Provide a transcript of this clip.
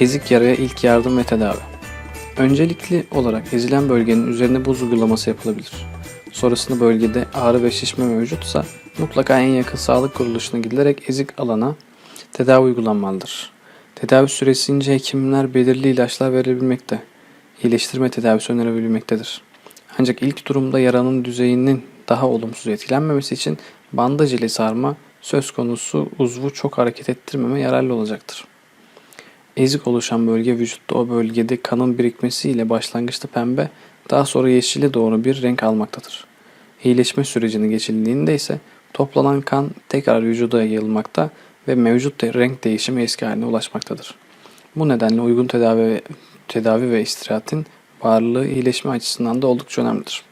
Ezik yaraya ilk yardım ve tedavi. Öncelikli olarak ezilen bölgenin üzerine buz uygulaması yapılabilir. Sonrasında bölgede ağrı ve şişme mevcutsa mutlaka en yakın sağlık kuruluşuna gidilerek ezik alana tedavi uygulanmalıdır. Tedavi süresince hekimler belirli ilaçlar verebilmekte, iyileştirme tedavisi önerebilmektedir. Ancak ilk durumda yaranın düzeyinin daha olumsuz etkilenmemesi için bandaj ile sarma söz konusu uzvu çok hareket ettirmeme yararlı olacaktır. Ezik oluşan bölge vücutta o bölgede kanın birikmesiyle başlangıçta pembe, daha sonra yeşile doğru bir renk almaktadır. İyileşme sürecini geçildiğinde ise toplanan kan tekrar vücuda yayılmakta ve mevcut renk değişimi eski haline ulaşmaktadır. Bu nedenle uygun tedavi, tedavi ve istirahatin varlığı iyileşme açısından da oldukça önemlidir.